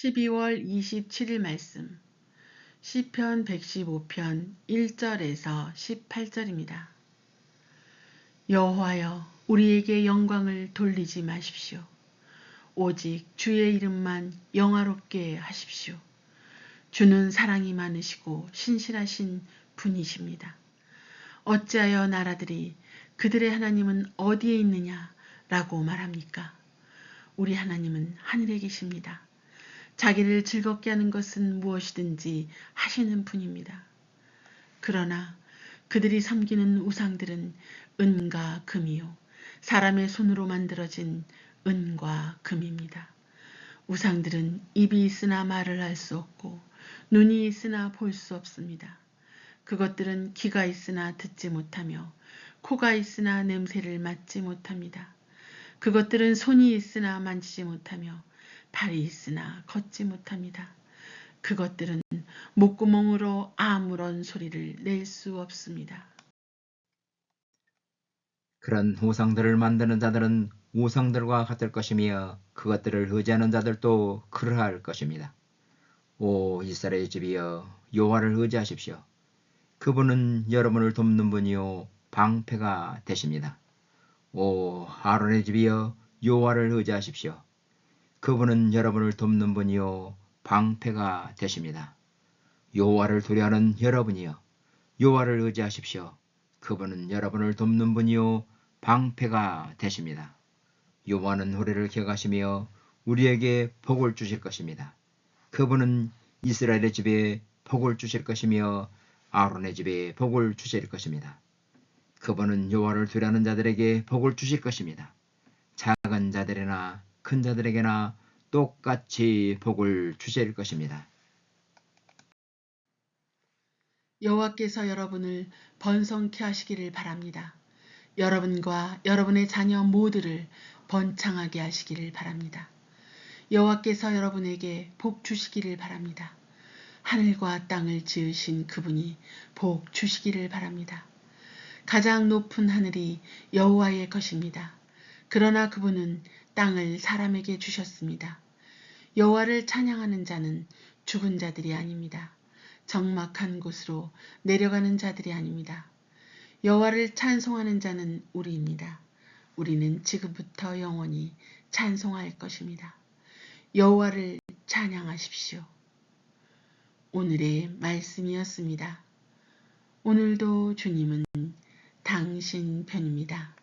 12월 27일 말씀 시편 115편 1절에서 18절입니다. 여호와여 우리에게 영광을 돌리지 마십시오. 오직 주의 이름만 영화롭게 하십시오. 주는 사랑이 많으시고 신실하신 분이십니다. 어찌하여 나라들이 그들의 하나님은 어디에 있느냐 라고 말합니까? 우리 하나님은 하늘에 계십니다. 자기를 즐겁게 하는 것은 무엇이든지 하시는 분입니다. 그러나 그들이 섬기는 우상들은 은과 금이요. 사람의 손으로 만들어진 은과 금입니다. 우상들은 입이 있으나 말을 할 수 없고 눈이 있으나 볼 수 없습니다. 그것들은 귀가 있으나 듣지 못하며 코가 있으나 냄새를 맡지 못합니다. 그것들은 손이 있으나 만지지 못하며 발이 있으나 걷지 못합니다. 그것들은 목구멍으로 아무런 소리를 낼 수 없습니다. 그런 우상들을 만드는 자들은 우상들과 같을 것이며 그것들을 의지하는 자들도 그러할 것입니다. 오 이스라엘 집이여 여호와를 의지하십시오. 그분은 여러분을 돕는 분이요 방패가 되십니다. 오 아론의 집이여 여호와를 의지하십시오. 그분은 여러분을 돕는 분이요 방패가 되십니다. 여호와를 두려하는 여러분이여 여호와를 의지하십시오. 그분은 여러분을 돕는 분이요 방패가 되십니다. 여호와는 우리를 기억하시며 우리에게 복을 주실 것입니다. 그분은 이스라엘의 집에 복을 주실 것이며 아론의 집에 복을 주실 것입니다. 그분은 여호와를 두려하는 자들에게 복을 주실 것입니다. 작은 자들이나 큰 자들에게나 똑같이 복을 주실 것입니다. 여호와께서 여러분을 번성케 하시기를 바랍니다. 여러분과 여러분의 자녀 모두를 번창하게 하시기를 바랍니다. 여호와께서 여러분에게 복 주시기를 바랍니다. 하늘과 땅을 지으신 그분이 복 주시기를 바랍니다. 가장 높은 하늘이 여호와의 것입니다. 그러나 그분은 땅을 사람에게 주셨습니다. 여호와를 찬양하는 자는 죽은 자들이 아닙니다. 적막한 곳으로 내려가는 자들이 아닙니다. 여호와를 찬송하는 자는 우리입니다. 우리는 지금부터 영원히 찬송할 것입니다. 여호와를 찬양하십시오. 오늘의 말씀이었습니다. 오늘도 주님은 당신 편입니다.